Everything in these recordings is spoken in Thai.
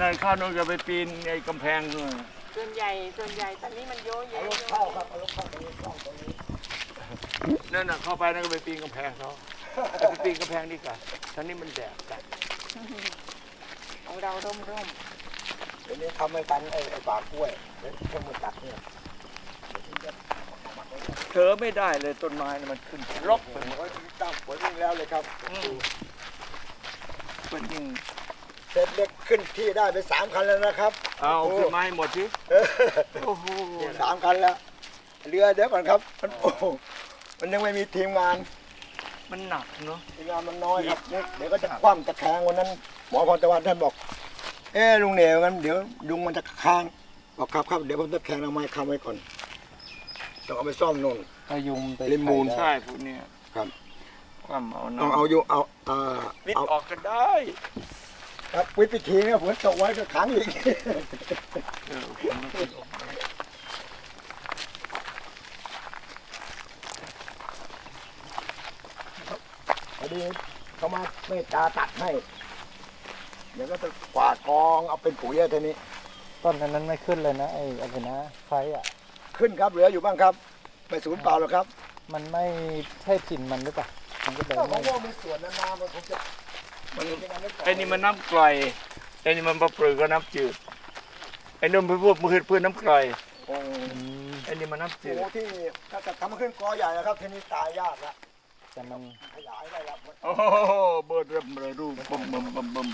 นั่นข้าวโน้นก็ไปปีนไอ้กำแพงนู่นส่วนใหญ่ส่วนใหญ่ตอนนี้มันโยเยเอาอะรถเข้าครับเอารถเข้าตรงนี้ช่องตรงนี้นั่นน่ะเข้าไปนั่นก็ไปปีนกำแพงเขาไปปีนกำแพงดีกว่าท่างนี้มันแดดจัดของเราร่มร่มเดี๋ยวนี้ทำให้กันไอ้ไอ้ปากกล้วยเดี๋ยวเครื่องมือตัดเนี่ยเธอไม่ได้เลยต้นไม้น่ะมันขึ้นรกไปหมด โอ้ยตั้งฝนวิ่งแล้วเลยครับมันยิ่ง เสร็จเล็กขึ้นที่ได้ไปสามคันแล้วนะครับเอาขึ้นไม้หมดสิโอ้โหสามคันแล้ว เรือเดี๋ยวก่อนครับ มันโอ้โหมันยังไม่มีทีมงาน มันหนักเนาะทีมงานมันน้อยครับ เดี๋ยวก็จะคว่ำตะแคงวันนั้น หมอพรตะวันท่านบอก เอ้ลุงเหนียวงั้นเดี๋ยวลุงมันจะค้างบอกครับครับเดี๋ยวผมตะแคงเอาไม้ค้ำไว้ก่อนต้องเอาไปซ่อมนู่นพยุงไปลิมูลใช่พวกเนี้ยครับความเอาเอาน้ำเอาอยู่เอาเอาวิทเอาย์ออกก็ได้ ครับวิธีเนี่ยฝนตกไว้ก็ขังอีกเออผมไม่คิดออกพอดีเขามาเมตตาตัดให้ เดี๋ยวก็จะกวาดกองเอาเป็นปุ๋ยอะทีนี้ ต้นอันนั้นไม่ขึ้นเลยนะไอ้อะไรนะไฟอะ ขึ้นครับเหลืออยู่บ้างครับไม่สูญเปล่าหรอกครับ มันไม่ใช่ถิ่นมันหรือเปล่ามันก็เลยก็เพไม่ราะว่ามีส่วนนานๆมันคงจะ มันเป็นอย่างนั้นก่ไอ้นี่มันน้ำกร่อยไอ้นี่มันปลาเปลือกก็น้ำจืดไอ้นุ่มเพื่อพวกมือเพื่อน้ำกร่อยโอ้อืมไอ้นี่มันน้ำจืโหดที่ถ้าจะทำขึ้นกอใหญ่นะครับทีนี้ตายยากละแต่มันขยายได้ละโอ้โหเบิดเริ่มเลยรูปบึมบึมบึมบึม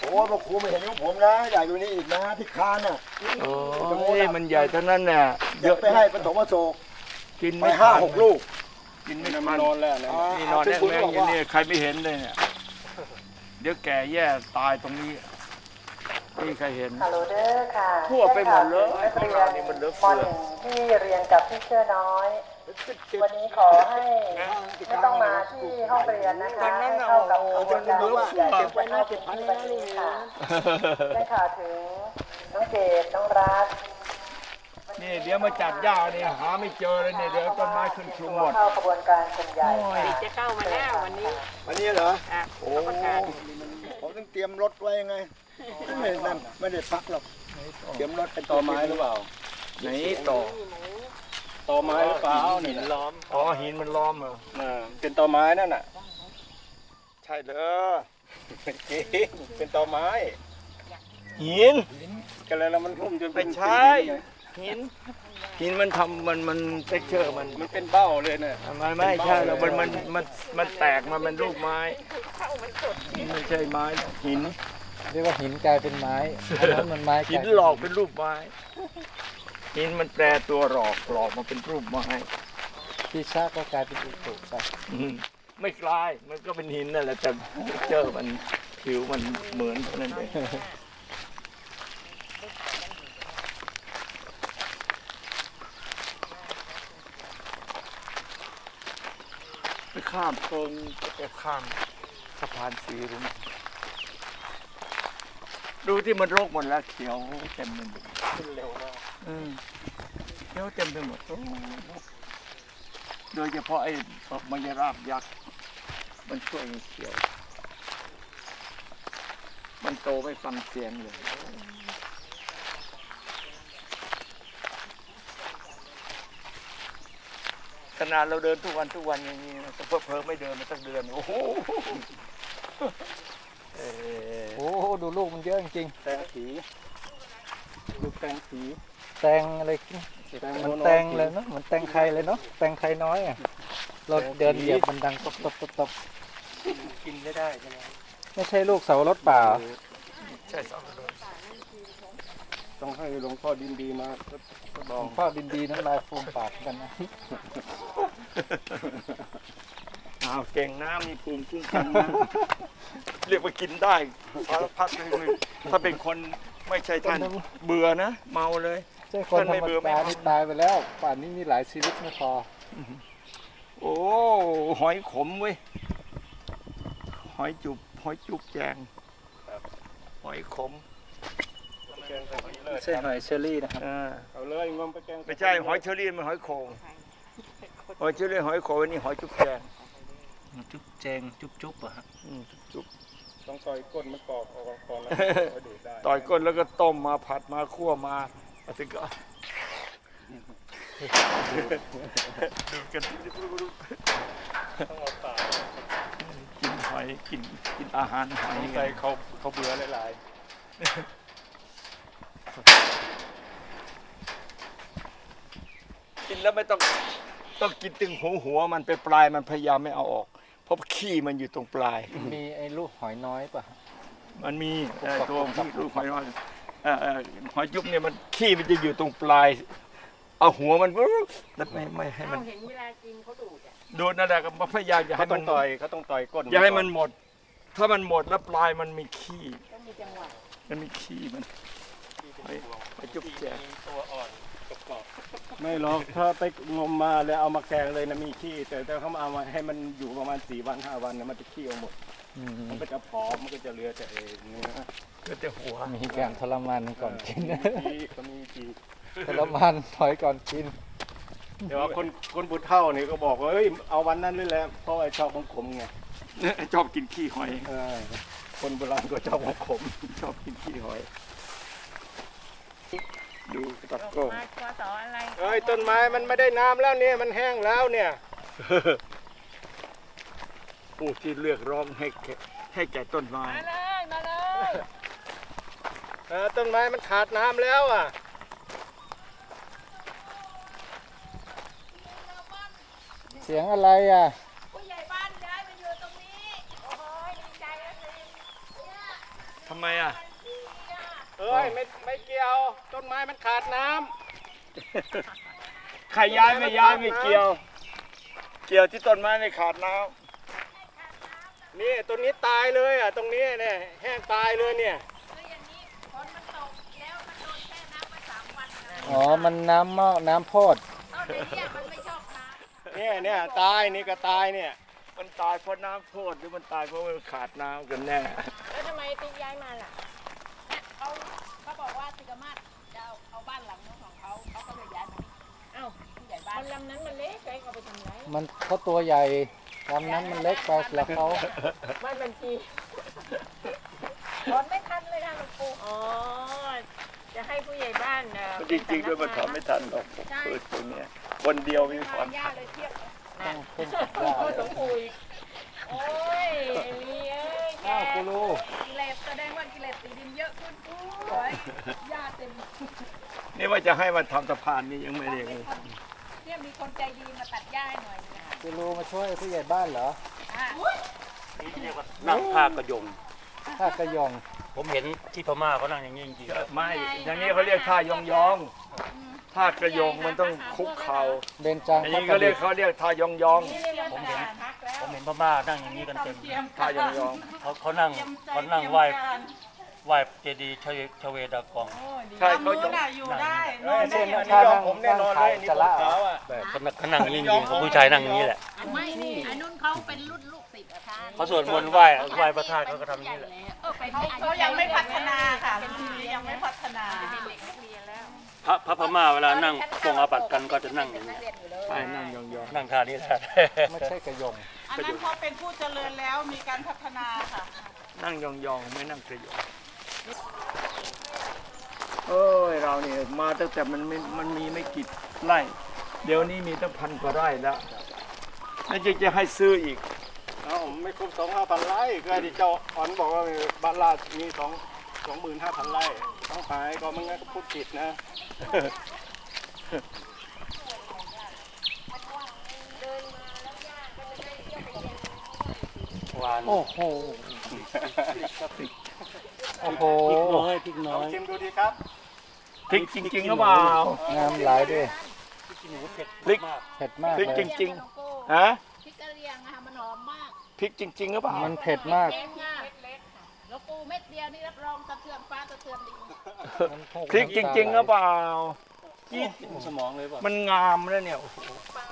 โอ้พวกครูไม่เห็นของผมนะใหญ่กว่านี้อีกนะที่คานน่ะโอ้ยมันใหญ่เท่านั้นเนี่ยเดี๋ยวไปให้ปฐมโศกกินไปไม่ห้าทันหกลูกกินไม่ทันนอนแล้วนี่นอนซึ่แน่งคุณแม่บอกอยู่ว่านี่ใครไม่เห็นเลยเนี่ย เดี๋ยวแก่แย่ตายตรงนี้นี่ใครเห็น ฮัลโหลเด้อค่ะทั่วไปหมดเลยนักของเรียเรานนี่มันเหลือมเฟือหนึ่งที่เรียนกับพี่เชื่อน้อย วันนี้ขอให้ไม่ต้องมาที่ห้องเรียนนะคะให้เข้ากับกระบวนการว่าอย่าเก็บไว้หน้าเป็นที่บันนี้ค่ะได้ข่าวถึงน้องเจดน้องรัฐ นี่เดี๋ยวมาจัดหญ้านี่หาไม่เจอเลยเนี่ยเดี๋ยวต้นไม้ขึ้นคลุมหมด เข้ากระบวนการคนใหญ่โอ้ย จะเข้ามาแล้ววันนี้วันนี้เหรอ อะโอ้ผมต้องเตรียมรถไว้ยังไง ไม่นั่นไม่ได้พักหรอก เตรียมรถเป็นต่อไม้หรือเปล่า ไหนต่อ ต่อไม้หรือเปล่าหินล้อม อ๋อหินมันล้อมเหรอน่ะเป็นต่อไม้นั่นน่ะ ใช่เลยจริงเป็นต่อไม้หิน กันแล้วแล้วมันหุ้มจนเป็ไม่นใช่ หินหินมันทำมันมันเท็กเจอร์มันมันเป็นเบ้าเลยน่ะมันไม่ใช่แล้วมันมันมันมันแตกมาเป็นรูปไม้ไม่ใช่ไม้หิน เรียกว่าหินกลายเป็นไม้อันนั้นมันไม้หินกายหลอกเป็นรูปไม้หินมันแปลตัวหลอกหลอกมาเป็นรูปไม้ที่ชาก็กลายเป็นอุตุไปอืมไม่กลายมันก็เป็นหินนั่นแหละแต่เจอมันผิวมันเหมือนเท่านั้นเอง ข้ามเพิงไปข้ามสะพานสีรุ้งดูที่มันโรคหมดแล้วเขียวเต็มไปหมดขึ้นเร็วมากอืมเขียวเต็มไปหมดโอ้โดยเฉพาะไอ้มายราบยักษ์มันช่วยให้เขียว มันโตไม่ฟังเสียงเลย ขนาดเราเดินทุกวันทุกวันอย่างนี้นะแต่เพิ่มไม่เดินมาตั้งเดือนโอ้โหเอ่อโอ้โหดูลูกมันเยอะจริงแตงสีลูกแตงสีๆแตงอะไรแตงมันโน้แตงเลยเนาะเหมือนแตงไทยเลยเนาะแตงไทยน้อยอะเราเดินเหยียบมันดังตบตบตบตบกินไม่ได้ใช่ไหมไม่ใช่ลูกเสารถป่าเหรอใช่สองเดือน ต้องให้หลวงพ่อดินดีมาทดลหลอวงงพ่อดินดีน้ำลายฟูมปากเหมือนกันนะอ้าวเก่งนะมีภูมิคุ้มกันนะเรียกว่ากินได้สารพัดเลยถ้าเป็นคนไม่ใช่ท่านเบื่อนะ เมาเลย ใช่คนธรไม่รมเบื่อไม่ดาเอานี่ตายไปแล้ว ป่านนี้มีหลายชีวิตไม่พอ โอ้หอยขมเว้ยหอยจุบหอยจุบแจงหอยขมแกงใส่สีเล ไม่ยใช่หอยเชอรี่นะครับเออเอาเลยงมไปแกงไม่ใช่หอยเชอรี่มันหอยโขงหอยเชอรี่หอยโขงอันนี่หอยจุบแจงจุ๊บแจงจุ๊บจุ๊บอะฮะอืมจุบต้องซอยก้นมันกรอบออกก่อนแล้วค่อยดูดได้ตต่อยก้นแล้วก็ต้มมาผัดมาคั่วมาแล้วถึงก็ดูกันกินหอยกินกินอาหารหอยใจเขาเขาเบื่อหลายกิ แล้วไม่ต้องต้องกินตึงหัวหัวมันไปปลายมันพยายามไม่เอาออก เพราะขี้มันอยู่ตรงปลาย มีไอ้ลูกหอยน้อยป่ะ มันมีเอ่อตัวที่ลูกหอยว่าเอ่อเอ่อหอยจุ๊บเนี่ยมันขี้มันจะอยู่ตรงปลาย เอาหัวมันปุ๊บแล้วไม่ไม่ให้มันเห็นเวลากินเขาดูดอะดูนั่นแหละก็พยายามอย่าๆเขาให้ต้มัอนงต่อยเขาต้องต่อยก้นอย่าให้มันหมด ถ้ามันหมดแล้วปลายมันมีขี้ ต้องมีจังหวะมันมีขี้มันหอยหอยจุ๊บแจกตัวอ่อนกรอบ ไม่หรอกถ้าไปงมมาแล้วเอามาแกงเลยนะมีขี้แต่แต่เขาเอามาให้มันอยู่ประมาณสี่วันห้าวันเนี่ยมันจะขี้เอาหมดอืมมันก็จะผอมมันก็จะเหลือแต่เองเนื้อก็จะหัวมีการทรมานก่อนกินขี้ก็มีขี้ทรมานหอยก่อนกินแต่ว่าคนคนบุญเท่านี่ก็บอกว่าเฮ้ยเอาวันนั้นเลยแหละเพราะไอ้ชอบของขมไงชอบกินขี้หอยเออคนโบราณก็ชอบของขมชอบกินขี้หอย ดูตะโก้มาตัวต่ออะไรเอ้ยต้นไม้มันไม่ได้น้ำแล้วเนี่ยมันแห้งแล้วเนี่ยผู้ที่เลือกร้องให้แก่ให้แก่ต้นไม้มาเลยมาเลยเออต้นไม้มันขาดน้ำแล้วอะเสียงอะไรอะผู้ใหญ่บ้านย้ายมาอยู่ตรงนี้โอ้ยดีใจแล้วสิเนี่ยทำไมอะ เอ้ยไม่ไม่เกี่ยว ต้นไม้มันขาดน้ำ ใครย้ายไม่ย้ายไม่เกี่ยว เกี่ยวที่ต้นไม้ในขาดน้นี่ต้นนี้ตายเลยอะตรงนี้เนี่ยแห้งตายเลยเนี่ย คืออย่างนี้ฝนมันตกแล้วมันโดนแช่น้ำมาสามวันนะอ๋อ มันน้ำเมาน้ำโพด ต้นไอ้เนี่ยมันไม่ชอบน้ำ เนี่ยเนี่ยตายนี่ก็ตายเนี่ยำมันตายเพราะน้ำโทษหรือมันตายเพราะมันขาดน้ำกันแน่ แล้วทำไมติ๊กย้ายมาล่ะ เนี่ยเขาเขาบอกว่าติกามาศจะเอาเอาบ้านหลังนู้นของเขาเขาก็เลยย้ายมานี่เอ้าผู้ใหญ่บ้านลำนั้นมันเล็กใครเอาไปทำไรมันเขาตัวใหญ่ลำนั้นมันเล็กไปแล้วเขาบ้านบัญชีถอนไม่ทันเลยค่ะหลวงปู่อ๋อ จะให้ผู้ใหญ่บ้านเอ่อจริงๆด้วยมันถอนไม่ทันหรอกเปิดตรงเนี้ยคนเดียวไมีถอนย่าทันเลยเทียบนะต้องขึ้นกับย่าโอ้เลยหลวงปู่อีกโอ้ยไอ้ลีเอ้ยแกอ้าวกูรู้กิเลสแสดงว่ากิเลสตีดินเยอะขึ้นโอ้ยญาติเต็มนี่ว่าจะให้มันทำสะพานนี่ยังไม่ได้เลยเนี่ยมีคนใจดีมาตัดหญ้าให้หน่อยนะกูรู้มาช่วยผู้ใหญ่บ้านเหรออะนั่งท่ากระยงถ้ากระยอง ผมเห็นที่พม่าเขานั่งอย่างนี้จริงๆไม่อย่างนี้เขาเรียกท่ายองยอง ท่ากระโยงมันต้องคุกเข่าเบนจังอย่างนี้ก็เรียกเขาเรียกท่ายองยองนี่เรียกว่าตลาดนักแล้วผมเห็นพม่านั่งอย่างนี้กันเต็มท่ายองยองเขาเขานั่งเขานั่งไหว้ไหว้เจดีย์ชเวชเวดากองใช่เขายองเอ้ยนี่อันนี้ยอมผมแน่นอนเลยนี่ผมขาวอะแบบเขานั่งเขานั่งอย่างนี้จริงๆผู้ชายนั่งอย่างนี้แหละไม่นี่อันนู้นเขาเป็นรุ่นลูกศิษย์อะท่านเขาสวดมนต์ไหว้ไหว้พระธาตุเขาก็ทำอย่างนี้แหละเออไปเขาเขายังไม่พัฒนา ระพระพม่าเวลานั่งทรงอาบัติกันก็จะนั่งอย่างนี้นักเรียนอยู่เลยใช่นั่งยองยองนั่งท่านี้แหละไม่ใช่กระยองอันนั้นเขาเป็นผู้เจริญแล้วมีการพัฒนาค่ะ นั่งยองยองไม่นั่งกระโยงเอ้ยเราเนี่ยมาตั้งแต่มันไม่มันมีไม่กี่ไร่ เดี๋ยวนี้มีตั้งพันกว่าไร่แล้วแล้วจะจะให้ซื้ออีก เอ้าไม่ครบสองห้าพันไร่ก็ที่เจ้าอ่อนบอกว่าบ้านลาดมีสองสองหมื่นห้าพันไร่ ต้องขายก็มันงั้นก็พูดผิดนะ หวานโอ้โหโอ้โหพริกน้อยพริกน้ลอองยชิมดูดีครับพริกจริงๆหรือเปล่า น้ำไหลด้วยพริกขี้หนูเผ็ดพริก มากเผ็ดมากพริกเลจย ริง ๆ ฮะ พริกกะเหรี่ยงอะค่ะมันหอมมากพริกจริงๆหรือเปล่ามันเผ็ดมาก แกงมา เม็ดเดียวนี่รับรองสะเทือนฟ้าสะเทือนดินมันโคพริกจริงๆหรือเปล่าจี๊ดสมองเลยป่ะมันงามแล้วเนี่ยเปล่า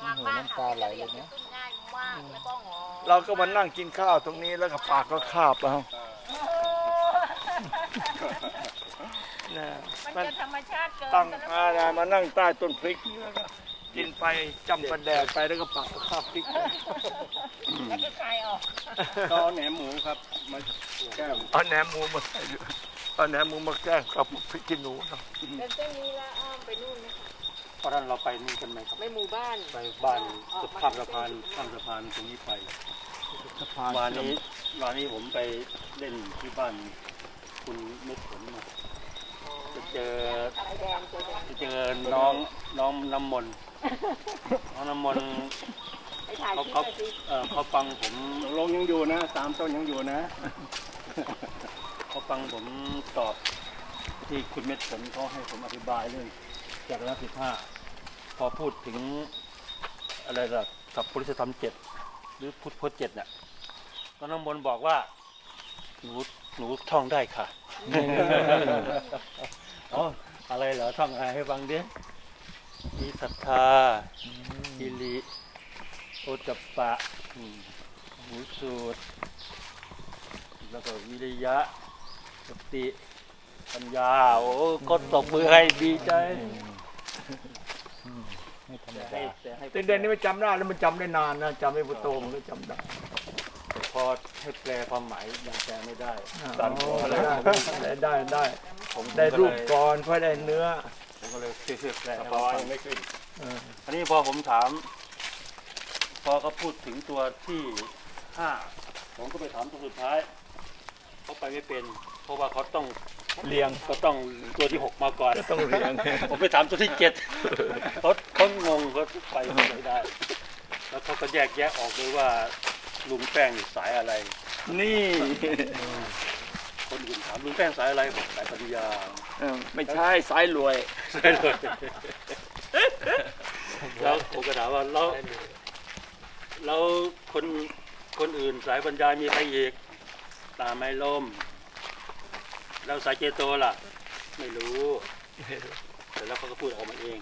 โอ้โหน้ำตาไหลเลยเนี่ยขึ้นง่ายมากแล้วก็หอมเราก็มานั่งกินข้าวตรงนี้แล้วก็ปากก็คาบเอานะมันมันจะธรรมชาติเกินตั้งกันอามานั่งใต้ต้นพริกนี่แล้วก็ กินไปจำประแดดไปแล้วก็ปากก็คาบพริกไปแล้วก็คลายออกก็เอาแหนมหมูครับมาแก้มเอาแหนมหมูมาใส่ด้วยเอาแหนมหมูมาแกล้งกับพริกขี้หนูเนาะเป็นเส้นนี้แล้วอ้อมไปนู่นนะคะเพราะฉะนั้นเราไปนี่กันไหมครับไม่หมู่บ้านไปบ้านข้ามสะพานข้ามสะพานตรงนี้ไปวันนี้วันนี้ผมไปเล่นที่บ้านคุณเม็ดผลมาจะเจออะไรแดงเจอแดงจะเจอน้องน้องน้ำมนต์ น้องน้ำมนต์ไปถ่ายเขาคลิปเขาหน่อยสิเอ่อเขาฟังผมตกลงยังอยู่นะสามต้นยังอยู่นะ เขาฟังผมตอบที่คุณเม็ดผลเขาให้ผมอธิบายเรื่องจากรสิบห้าพอพูดถึงอะไรล่ะสัพพุริสธรรมเจ็ดหรือพุทธพจน์เจ็ดเนี่ยตอนน้ำมนต์บอกว่าหนูหนูท่องได้ค่ะ อ๋ออะไรเหรอท่องอะไรให้ฟังดิ มีศรัทธาอิริโอตตัปปะอืมหูสูตร แล้วก็วิริยะสติปัญญา โอ้ก็ตบมือให้ดีใจไม่ธรรมแต่ดาให้แต่ให้แต่เด่นนี่มันจำได้แล้วมันจำได้นานนะจำไม่พุโตมันก็จำได้แต่พอให้แปลความหมายยังแปลไม่ได้อ๋สั่นอหัวเลได้ยได้ได้ได้ผมได้รูปก็เลยก่อนค่อยได้เนื้อผม ก็เลยช่วยๆแปลสให้ปอเขายฟังยังไม่ขึ้นเอออันนี้พอผมถาม พอเขาพูดถึงตัวที่ห้าผมก็ไปถามตัวสุดท้ายเขาไปไม่เป็น เพราะว่าเขาต้องเรียงก็ต้องตัวที่หกมาก่อนต้องเรียง ผมไปถามตัวที่เจ็ดเขาเขางงเขาไปไม่ได้ แล้วเขาก็แยกแยะออกเลยว่าลุงแป้งสายอะไร นี่ คนอื่นถามลุงแป้งสายอะไรบอกสายปริญญาเออไม่ใช่สายรวยใช่เลยแล้วผมก็ถามว่าแล้วแล้วคนคนอื่นสายปัญญามีใครอีกตาไม่ล่ม แล้วสายเจโตล่ะ ไม่รู้แต่แล้วเขาก็พูดออกมาเอง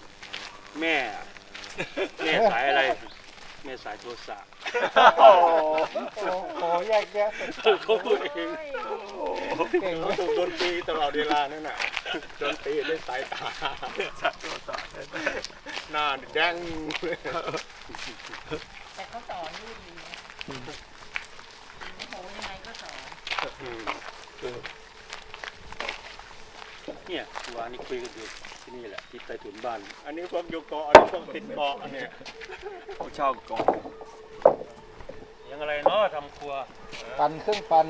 แม่ แม่สายอะไร แม่สายโทรศัพท์ โอ้โหแยกแยะเขาพูดเองเก่งเขาถูกโดนตีตลอดเวลานั่นน่ะโดนตีด้วยสายตาหน้าแดงแต่เขาสอนรูปดีนะโอ้โหยังไงก็สอนเนี่ยวานนี้คุยกันอยู่ที่นี่แหละที่ใต้ถุนบ้าน อันนี้พวกอยู่เกาะอันนี้พวกติดเกาะเนี่ยเขาเช่าก่อน ยังอะไรเนาะทำครัวปั่นเครื่องปั่น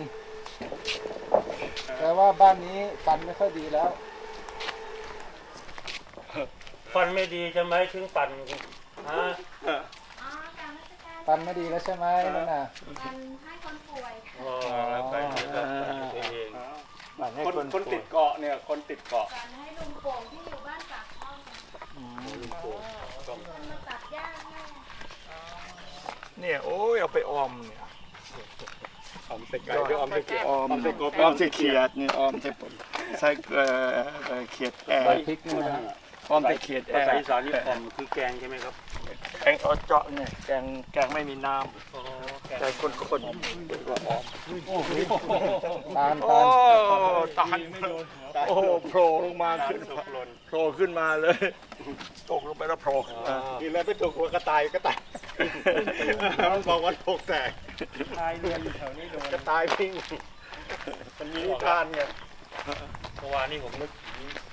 แต่ว่าบ้านนี้ปั่นไม่ค่อยดีแล้ว ฟันไม่ดีใช่ไหมถึงปั่นฮะปั่นไม่ดีแล้วใช่ไหมนั่นน่ะการให้คนป่วยอ๋อไปเถอะครับไปเองปั่นให้คนคนคนติดเกาะเนี่ย คนติดเกาะการให้ลุงโป่งที่อยู่บ้านปากช่องคนมาตัดหญ้าให้ เนี่ยโอ้ยเอาไปออมเนี่ย ออมใส่ไก่หรือออมใส่เกี๊ยวออมออมใส่กบออมใส่เขียดนี่ออมใส่ผลใส่เอ่อเอ่อเขียดแอใส่ร์พริกนี่นะฮะ ออมใส่เขียดแอภาร์ษาอีสานนี่ผมคือแกงใช่ไหมครับแกงเอาเจาะเนี่ยแกงแกงไม่มีน้ำแกงคนๆเป็นว่าออมตาลโอ้ตาลตายโอ้โหโผล่ลงมาขึ้นโผล่ขึ้นมาเลยตกลงไปแล้วโผล่ขึ้นมากินแล้วไปถูกหัวกระต่ายกระต่ายมันบอกว่าโลกแตกตายเรียนอยู่แถวนี้โดนกระต่ายวิ่งมันมีนิทานไงเมื่อวานนี้ผมนึกถึงไอ้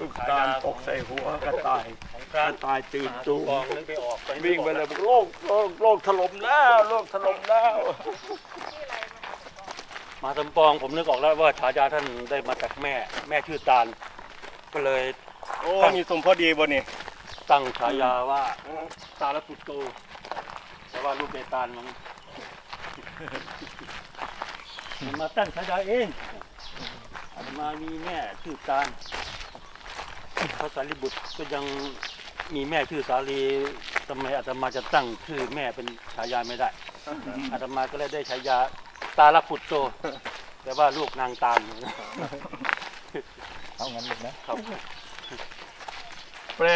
ลูกฉายตาลาตกใส่หัวกระต่ายของพกระระต่ายตื่นตูมกองนึกไปออกไปวิ่งไปเลยบอกโลกโลกโลกถล่มแล้วโลกถล่มแล้วมาสมปองผมนึกออกแล้วว่าฉายาท่านได้มาจากแม่ แม่ชื่อตาลก็เลยโอ้นี่สมพอดีบ่นี่ตั้งฉายาว่าตาลปุตโตแต่ว่าลูกในตาลมันมันมาตั้งฉายาเองอาตมามีแม่ชื่อตาล พระสารีบุตรก็ยังมีแม่ชื่อสาลีทำไมอาตมาจะตั้งชื่อแม่เป็นฉายาไม่ได้ อาตมาก็เลยได้ฉายาตาลปุตโต แต่ว่าลูกนางตาลเอางั้นเลยนะครับ แปล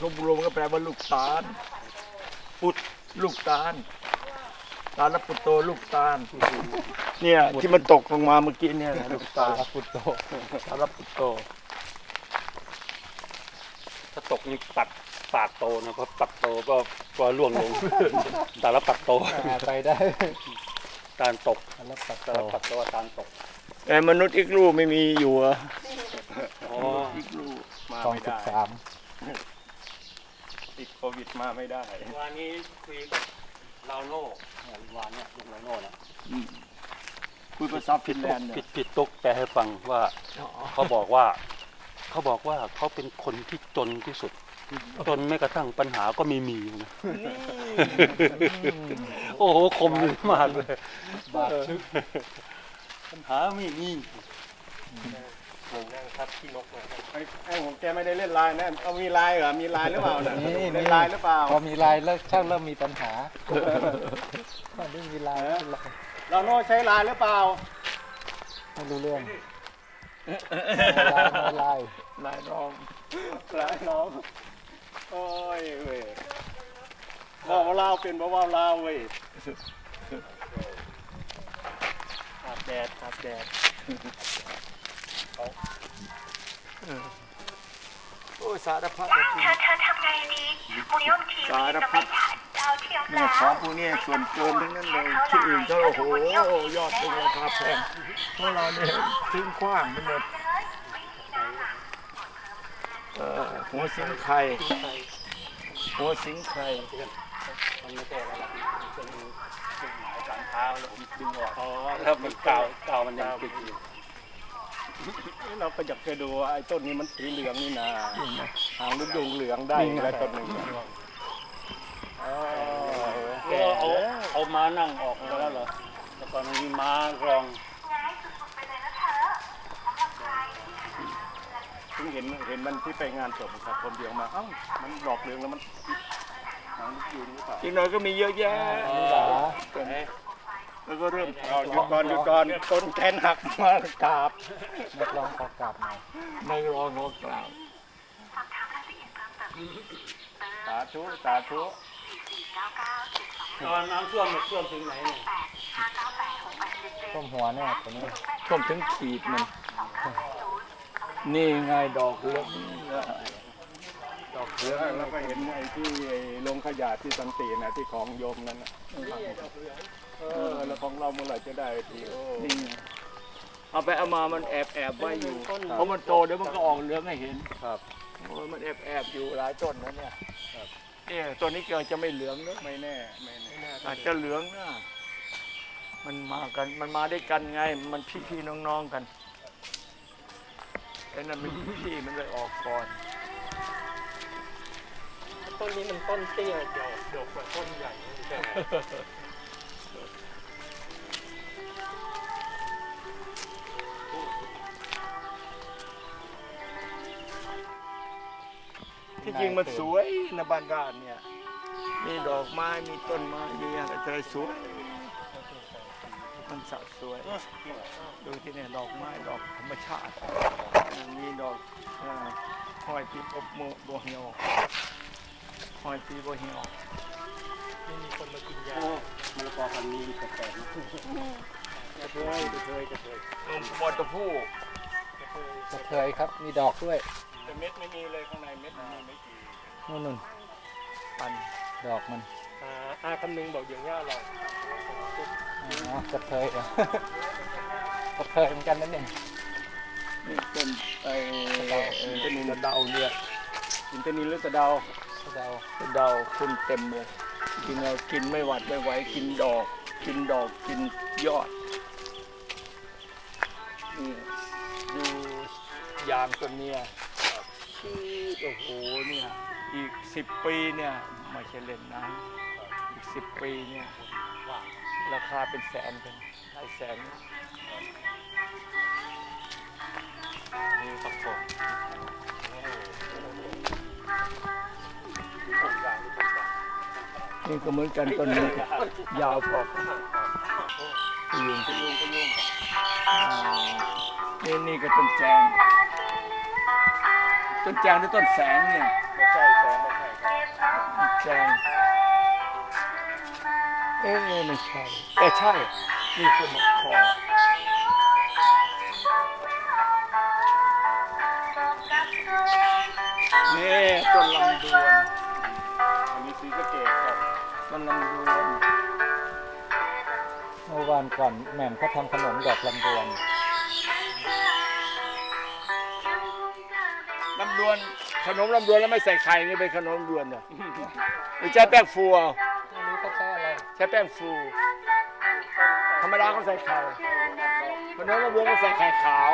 ทุบรวมก็แปลว่าลูกตาล ปุตลูกตาล ตาลปุตโตลูกตาล เนี่ยที่มันตกลงมาเมื่อกี้เนี่ยนะลูกตาลตาพุตโตตาลปุตโต ถ้าตกนี่ปัดปากโตนะเพราะปักโตก็ก็ร่วงลงตาละปักโตอ่าไปได้ตาลตกแล้วปัดตาโตละปักโตตาลตกแต่มนุษย์อีกลูกไม่มีอยู่เหรออ๋ออีกลูกมาสองไม่สิบได้สามติดโควิดมาไม่ได้วันนี้คุยกับลาวโน่เนี่ยวานเนี่ยลุงลาวโน่นะคุยภาษาฟินแลนด์เนี่ผิยดผิดตุกแปลให้ฟังว่าเขาบอกว่า เขาบอกว่าเขาเป็นคนที่จนที่สุด จนแม้กระทั่งปัญหาก็ไม่มีนะโอ้โหคมมากเลยบาทชึกปัญหาไม่มีไอ้ไอ้ของแกไม่ได้เล่นไลน์นะเอามีไลน์เหรอมีไลน์หรือเปล่าเนี่ยนี่เล่มีนไลน์หรือเปล่าพอมีลายแล้วช่างเริ่มมีปัญหาตอนนี้มีลายแล้วเราโน่ใช้ไลน์หรือเปล่าไม่รู้เรื่องลายไม่ลาย นายน้องไลน์น้องโอ้ยเว้ยบอกว่าลาวเป็นบอกว่าลาวเว้ยอาบแดดอาบแดดโอ้ยสารพัดเธอเธอทำไงดีมุยมทีวีจะไม่ถ่ายดาวเทียมเนี่ยแล้วของพวกเนี้ส่วนเกินทั้งนั้นเลยที่อื่นก็โอ้โหยอดเป็นราคาแพงเพราะเราเนี่ยทิ้งขว้างไปหมดเอ่อ หัวสิงไข่หัวสิงไข่มันไม่ใช่อะไรหรอกมันเป็นเครื่องหมายการค้าแล้วผมดึงออกอ๋อแล้วมันกาวกาวมันยังติดอยู่เราก็อยากจะดูว่าไอ้ต้นนี้มันสีเหลืองนี่นะหางลูกดวงเหลืองได้แล้วต้นหนึ่งอ๋อก็เอาเอาม้านั่งออกมาแล้วเหรอแต่ก่อนมันมีม้ารอง เพิ่งเห็นเห็นมันที่ไปงานศพครับคนเดียวมาเอ้ามันหลอกเหลืองแล้วมันหางลูกยูงหรือเปล่าอีกหน่อยก็มีเยอะแยะจ๋าแล้วก็เริ่มเอาหยุดก่อนหยุดก่อนต้นแขนหักมากราบนักร้องขอกราบหน่อยไม่รองอกกล่าวสาธุสาธุตอนน้ำท่วมมันท่วมถึงไหนเนี่ยต้มหัวแน่ตัวนี้ท่วมถึงขีดมัน นี่ไงดอกเหลืองดอกเหลืองแล้วก็เห็นไอ้ที่ไอ้โรงขยะที่สันตินะที่ของโยมนั่นนะเออแล้วของเราเมื่อไหร่จะได้ทีนี่งเอาไปเอามามันแอบแอบไว้อยู่เพราะมันโตเดี๋ยวมันก็ออกเหลืองให้เห็นครับมันแอบแอบอยู่หลายต้นนะเนี่ยเอ๊ตัวนี้เกิดจะไม่เหลืองเนอะไม่แน่ไม่แน่อาจจะเหลืองนะมันมากันมันมาด้วยกันไง มันพี่พี่ๆน้องๆกัน ไอ้นั่นมันพี่มันเลยออกก่อน ต้นนี้มันต้นเตี้ยดอกดอกกว่าต้นใหญ่ใช่ไหมที่จริงมันสวยนะบ้านราดเนี่ย มีดอกไม้ มีต้นไม้มีอะไรสวยมัน สะสวยดูที่เนี่ยดอกไม้ดอกธรรมชาติมีดอกเอ่อหอยปีบโมโบเหียวหอยปีโบเหียวโอ้มะละกอพันธุ์นี้แปลกๆนะกระเทยกระเทยกระเทยมอตะพูกระเทยครับมีดอกด้วยแต่เม็ดไม่มีเลยข้างในเม็ดมันมีไม่กี่นู่นนู่นปันดอกมันอ่าอาคำนึงบอกอย่างนี้อร่อย อ๋อกระเทยเหรอกระเทยเหมือนกันนั่นเองนี่ต้นไอ้อินทนินกระเดาเนี่ยอินทนินหรือตะเดาเรากระเดาขึ้นเต็มเลยกินเอากินไม่หวัดไม่ไหวกินดอก กินดอกกินยอดนี่ดูยางต้นเนี้ยชีดโอ้โหเนี่ยอีกสิบปีเนี่ยไม่ใช่เล่นนะอีกสิบปีเนี่ย ราคาเป็นแสนเป็นหลายแสนนี่ฟักทองนี่ก็เหมือนกันต้นนี้ยาวพอพยุงพยุงพยุงนี่นี่ก็ต้นแจงต้นแจงหรือต้นแสงเนี่ยไม่ใช่แสงไม่ใช่ครับแจง เอ๊ะไม่ใช่แต่ใช่นี่คือมะขอนี่ต้นลำดวนต้นลำดวนเมื่อวานก่อนแหม่มเขาทำขนมดอกลำดวนลำดวนขนมลำดวนแล้วไม่ใส่ไข่นี่เป็นขนมลำดวนเหรอหรือใช้แป้งฟูเใช้แป้งฟูธรรมดาเขาใส่ไข่ขนมลำดวนเขาใส่ไข่ขาว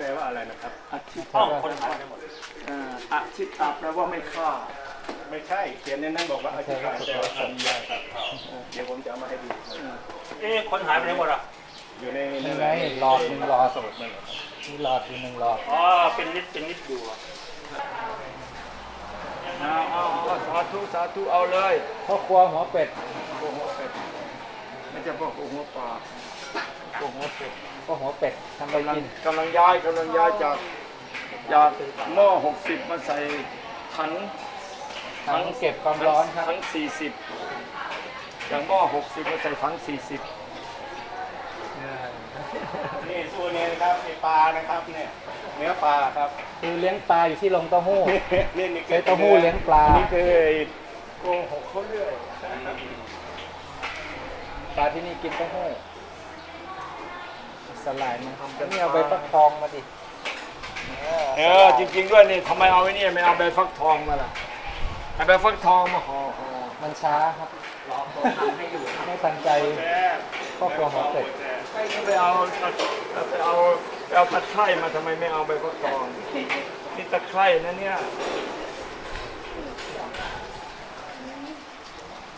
แปลว่าอะไรนะครับอาชิตห้องคนหายไปหมดอ่าอาชิตาแปลว่าไม่ฆ่า ไม่ใช่เขียนในนั้นบอกว่าอธิษฐานแปลว่าอริยครับ เดี๋ยวผมจะเอามาให้ดู เอ๊ะคนหายไปไหนหมดอะอยู่ในนี่ไงหลอดหนึ่งหลอดสดนั่นแหละครับมีหลอดอยู่หนึ่งหลอดอ๋อเป็นนิดเป็นนิดอยู่อะเอาเอาเอาสาธุสาธุเอาเลยพ่อครัวหัวเป็ดโอ้โหเป็ดไม่ใช่พวกหัวปลา พ่อหัวเป็ดพ่อหัวเป็ดทำไปกำลังกินกำลังย้ายกำลังย้ายจากจากหม้อหกสิบมาใส่ถังถังเก็บความร้อนครับถังสี่สิบจากหม้อหกสิบมาใส่ถังสี่สิบนี่ตัวนี้นะครับไอปลานะครับเนี่ยเนื้อปลาครับ คือเลี้ยงปลาอยู่ที่ลงเต้าหู้นี่นี่ใช้เต้าหู้เลี้ยงปลานี่คือไอ้โกหกเขาเรื่อยปลาที่นี่กินเต้าหู้ส ลายมันทำกันนี่เอาใบฟักทองมาดิเออจริงๆด้วยนี่ทำไมเอาไว้นี่ไม่เอาใบฟักทองมาล่ะเอาใบฟักทองมาห่อห่อมันช้าครับไม่ทันใจพ่อครัวหัวเป็ดไปเอาไปเอาไปเอาตะไคร่มาทำไมไม่เอาใบฟักทองนี่ตะไคร่นะเนี่ย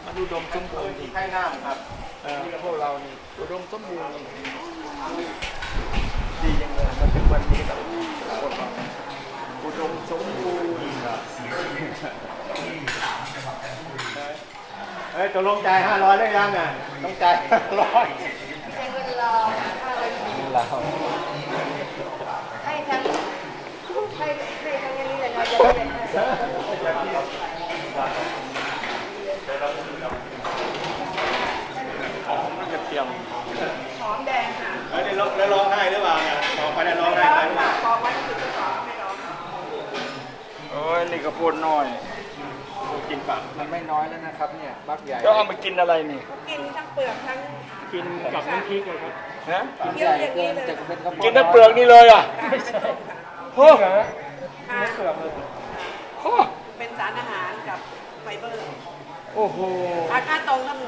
มันอุดมสมบูรณ์ดีไข่น้ำครับเออพวกเรานี่อุดมสมบูรณ์ ดีจังเลยมาถึงวันนี้เราคนเราอุดมสมบูรณ์เฮ้ยตกลงจ่ายห้าร้อยได้ยังอะต้องจ่ายห้าร้อยให้เงินรอค่าเลยเราให้ทั้งให้ให้ทั้งย่างนี้เลยนะจะได้เลยนะ มันจะเตรียม หอมแดงค่ะ เฮ้ย แล้วแล้วร้องไห้หรือเปล่าเนี่ยต่อไปได้ร้องไห้ไหมพอวันสุดก็ขอไม่ร้องโอ้ยนี่ก็พูดน้อย กินปากมันไม่น้อยแล้วนะครับเนี่ยบักใหญ่แล้วเอามากินอะไรนี่ กินทั้งเปลือกทั้งกินกับน้ำพริกเลยครับฮะใหญ่เกินจะเป็นกระเพาะกินน้ำเปลือกนี่เลยอะโอ้ค่ะโหเป็นสารอาหารกับไฟเบอร์ โอ้โหอาค่าตรงต้อง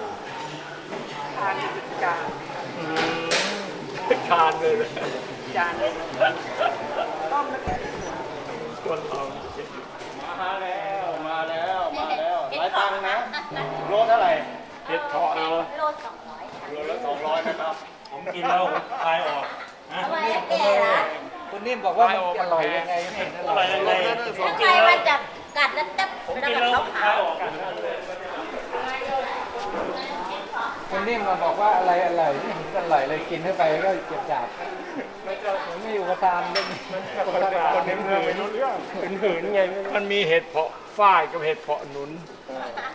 ทานจาน ทานเลยนะจานต้มแล้วก็คนเรามาแล้วมาแล้วมาแล้วหลายตังค์นะโลเท่าไหร่เห็ดเพาะเนาะโลสองร้อยค่ะโลละสองร้อยนะครับ ผมกินแล้วคลายออกนะทำไมแก่ละคุณนิ่มบอกว่ามันอร่อยยังไงไม่เห็นออร่ร่ออยยยังไงถ้าใครมาจับกัดแล้วตับผมแล้วกินก็แล้วขาว คลายออกคุณนิ่มมาบอกว่าอะไรอร่อยไม่เห็นอร่อยเลยกินเข้าไปก็เจ็บจับมันไม่อยู่กับทานเรื่องนี้มันคนละคนในเมืองไม่รู้เรื่องเป็นหืนไงมันมีเห็ดเพาะฝ้ายกับเห็ดเพาะหนุน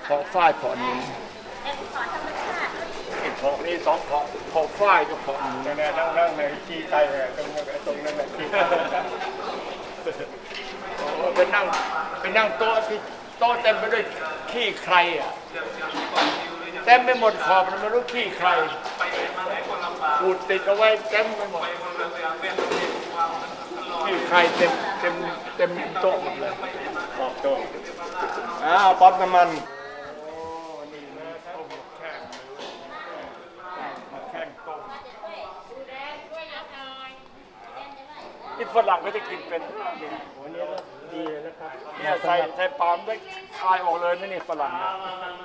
เพาะฝ้ายเพาะหนุนเอ็มขอธรรมชาติเห็ดเพาะนี่สองเพาะเพาะฝ้ายกับเพาะหนุนแต่เนี่ยนั่งนั่งในขี้ไก่เนี่ยตรงนั้นตรงนั้นแหละขี้ไปนั่งไปนั่งโต๊ะที่โต๊ะเต็มไปด้วยขี้ใครอะ ต็มไปหมดขอบมันไม่รู้ขี้ใครขูดติดเอาไว้เต็มไปหมดขี้ใครเต็มเต็มเต็มโต๊ะหมดเลยขอบโต๊ะอ้าวป๊อปน้ำมันแข่งโต๊ะนี่ฝรั่งก็จะกินเป็น ดีเลยนะครับเนี่ยใส่ใส่ปาล์มได้คายออกเลยนะนี่ฝรั่งเนี่ย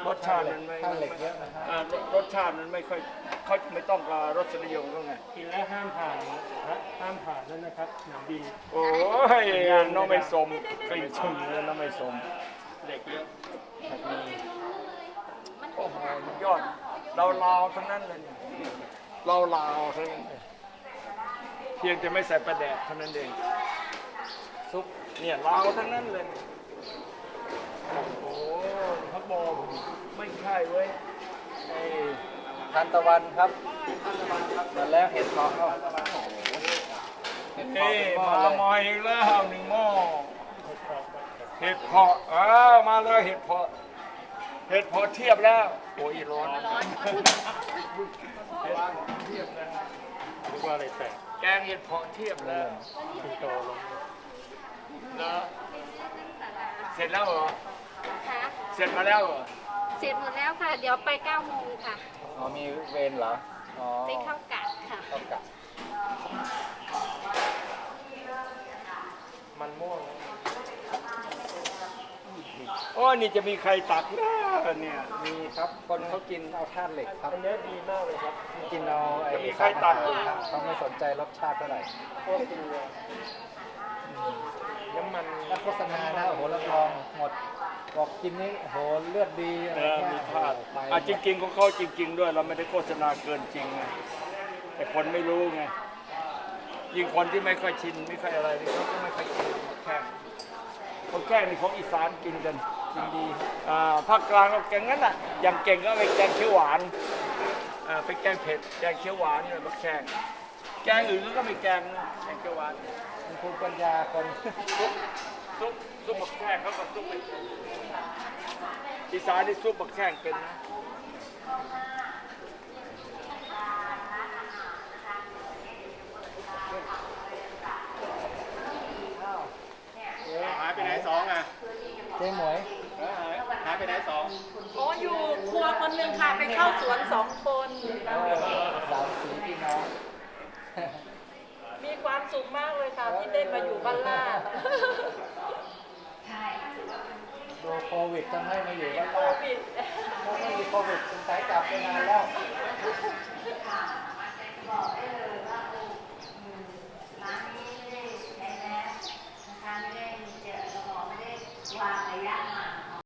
รสชาติมันไม่ข้าวเหล็กเยอะนะครับอ่ารสชาติมันไม่ค่อยเขาไม่ต้องการรสนิยมก็ไงกินแล้วห้ามผ่านนะห้ามผ่านแล้วนะครับหนังดีโอ้ยน้องไม่สมกลิ่นฉุนเลยน้องไม่สมเด็กเยอะโอ้โหยอดเราลาวทั้งนั้นเลยเนี่ยเราลาวทั้งนั้นเลยเพียงแต่ไม่ใส่ประแดดเท่านั้นเอง เนี่ยลาวทั้งนั้นเลย โอ้โหเขาบอกไม่ใช่เว้ยไอ้ทานตะวันครับมาแล้วเห็ดเพาะเนาะเห็ดเพาะนี่เป็นหม้อมาเลยหมออีกแล้วหนึ่งหม้อเห็ดเพาะอ้ามาแล้วเห็ดเพาะเห็ดเพาะเทียบแล้วโอ้ยร้อนร้อนเทียบแล้วนึกว่าอะไรแตกแกงเห็ดเพาะเทียบแล้วคุณโตลง นะเสร็จแล้วเหรอ ค่ะเสร็จมาแล้วเหรอ เสร็จหมดแล้วค่ะ เดี๋ยวไป9โมงค่ะ อ๋อ มีเวรเหรอ อ๋อไปเข้ากะค่ะ เข้ากะมันม่วงโอ้นี่จะมีใครตักนะเนี่ย มีครับ คนเขากินเอาธาตุเหล็กครับ อันนี้ดีมากเลยครับ กินเอาไอ้จะมีใครตัดครับเขาไม่สนใจรสชาติเท่าไหร่ พวกกิน น้ำมันถ้าโฆษณานะโอ้โหรับรองหมดบอกกินนี่โอ้โหเลือดดีอะไรเออเงี้ยมีธาตุไปอะจริงๆของเขาจริง ๆ ด้วยเราไม่ได้โฆษณาเกินจริงไงแต่คนไม่รู้ไงยิ่งคนที่ไม่ค่อยชินไม่ค่อยอะไรนี่เขาก็ไม่ค่อยกินแค่คนแค่นี่ของอีสานกินกันกินดีอ่าภาคกลางก็แกงงั้นอะอย่างเก่งก็ไปแกงเขียวหวานอ่าไปแกงเผ็ดแกงเขียวหวานเนี่ยมาแกง แกงอื่นก็ไม่แกงนะแกงเขียวหวานมีภูมิปัญญาคนซุปซุปซุปบักแข้งเขาก็ซุปไม่เป็นอีสานนี่ซุปบักแข้งเป็นนะหายไปไหนสองอะเจ๊หมวยหายไปไหนสอง โอ้อยู่ครัวคนหนึ่งค่ะ ไปเข้าสวนสองคน เออสามสีพี่น้อง มี ความสุขมากเลยค่ะที่ได้มาอยู่บ้านลาดดูโควิดทำให้มาอยู่บ้านโคลาดวิดถ้าไม่มีโควิดคุณสายกลับไปนานแล้วร้านนี้ไม่ได้ใช้แมสนะคะไม่ได้มีเจลแอลกอฮอล์ไม่ได้วางระยะมา